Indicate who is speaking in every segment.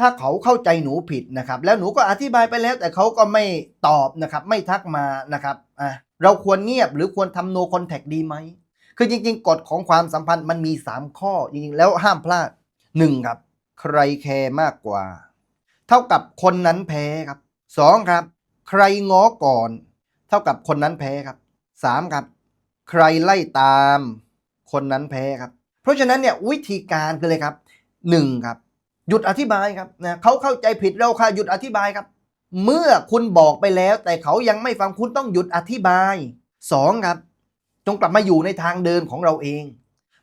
Speaker 1: ถ้าเขาเข้าใจหนูผิดนะครับ แล้วหนูก็อธิบายไปแล้ว แต่เขาก็ไม่ตอบนะครับ ไม่ทักมานะครับอะเราควรเงียบหรือควรทำ no contact ดีไหม คือจริง ๆ กฎของความสัมพันธ์มันมี 3 ข้อจริงๆแล้วห้ามพลาด 1 ครับ ใครแคร์มากกว่า เท่ากับคนนั้นแพ้ครับ 2 ครับ ใครง้อก่อน เท่ากับคนนั้นแพ้ครับ 3 ครับ ใครไล่ตาม คนนั้นแพ้ครับ เพราะฉะนั้นเนี่ยวิธีการคือเลยครับ 1 ครับ หยุดอธิบายครับนะเขาเข้าใจผิดเราค่ะหยุดอธิบายครับ เมื่อคุณบอกไปแล้ว แต่เขายังไม่ฟังคุณต้องหยุดอธิบาย2ครับ จงกลับมาอยู่ในทางเดินของเราเอง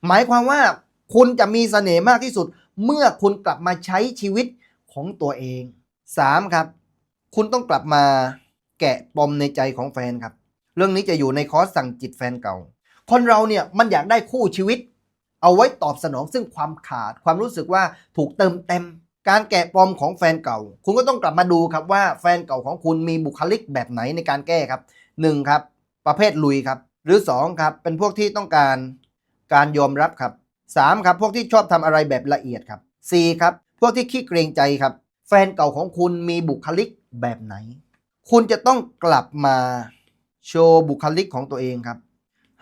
Speaker 1: หมายความว่าคุณจะมีเสน่ห์มากที่สุด เมื่อคุณกลับมาใช้ชีวิตของตัวเอง 3. ครับ คุณต้องกลับมาแกะปมในใจของแฟนครับ เรื่องนี้จะอยู่ในคอร์สสั่งจิตแฟนเก่า คนเราเนี่ยมันอยากได้คู่ชีวิต เอาไว้ตอบสนองซึ่งความขาดความรู้สึกว่าถูกเติมเต็ม การแกะปอมของแฟนเก่า คุณก็ต้องกลับมาดูครับว่าแฟนเก่าของคุณมีบุคลิกแบบไหนในการแก้ครับ 1. ครับ ประเภทลุยครับ หรือ 2 ครับ เป็นพวกที่ต้องการการยอมรับครับ 3. ครับ พวกที่ชอบทำอะไรแบบละเอียดครับ 4. ครับ พวกที่ขี้เกรงใจครับ แฟนเก่าของคุณมีบุคลิกแบบไหน คุณจะต้องกลับมาโชว์บุคลิกของตัวเองครับ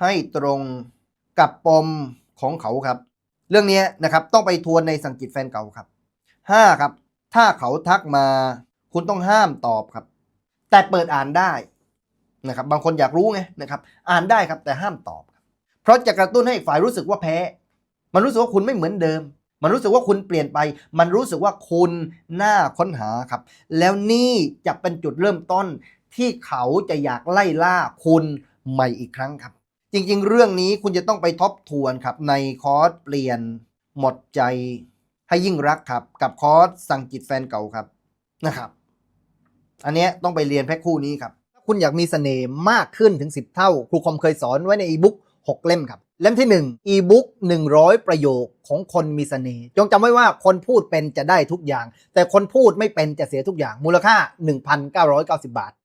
Speaker 1: ให้ตรงกับปม ของเขาครับ เรื่องนี้นะครับต้องไปทวนในสังกิตแฟนเก่าครับ 5. ครับ ถ้าเขาทักมาคุณต้องห้ามตอบครับ แต่เปิดอ่านได้นะครับ บางคนอยากรู้ไงนะครับ อ่านได้ครับแต่ห้ามตอบ เพราะจะกระตุ้นให้อีกฝ่ายรู้สึกว่าแพ้ มันรู้สึกว่าคุณไม่เหมือนเดิม มันรู้สึกว่าคุณเปลี่ยนไป มันรู้สึกว่าคุณน่าค้นหาครับ แล้วนี่จะเป็นจุดเริ่มต้นที่เขาจะอยากไล่ล่าคุณใหม่อีกครั้งครับ จริง ๆ เรื่องนี้คุณจะต้องไปทบทวนครับ ในคอร์สเปลี่ยนหมดใจให้ยิ่งรักครับ กับคอร์สสั่งจิตแฟนเก่าครับนะครับ อันเนี้ยต้องไปเรียนแพ็คคู่นี้ครับถ้าคุณอยากมีเสน่ห์มากขึ้นถึง 10 เท่า ครูคอมเคยสอนไว้ในอีบุ๊ก6 เล่มครับ เล่มที่1อีบุ๊ก100 ประโยคของคนมีเสน่ห์จงจำไว้ว่าคนพูดเป็นจะได้ทุกอย่าง แต่คนพูดไม่เป็นจะเสียทุกอย่างมูลค่า 1,990 บาท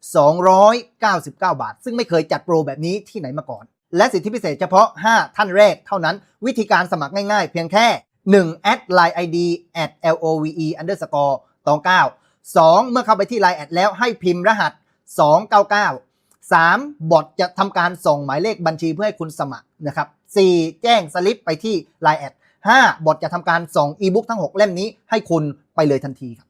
Speaker 1: 299 บาท ซึ่งไม่เคยจัดโปรแบบนี้ที่ไหนมาก่อน และสิทธิพิเศษเฉพาะ 5 ท่านแรกเท่านั้น วิธีการสมัครง่ายๆ เพียงแค่1 add line id at love underscore 29 2 เมื่อเข้าไปที่ line แอดแล้วให้พิมพ์รหัส 299 3 บอทจะทำการส่งหมายเลขบัญชีเพื่อให้คุณสมัครนะครับ 4 แจ้งสลิปไปที่ line แอด 5 บอทจะทำการส่งอีบุ๊กทั้ง 6 เล่มนี้ให้คุณไปเลยทันทีครับ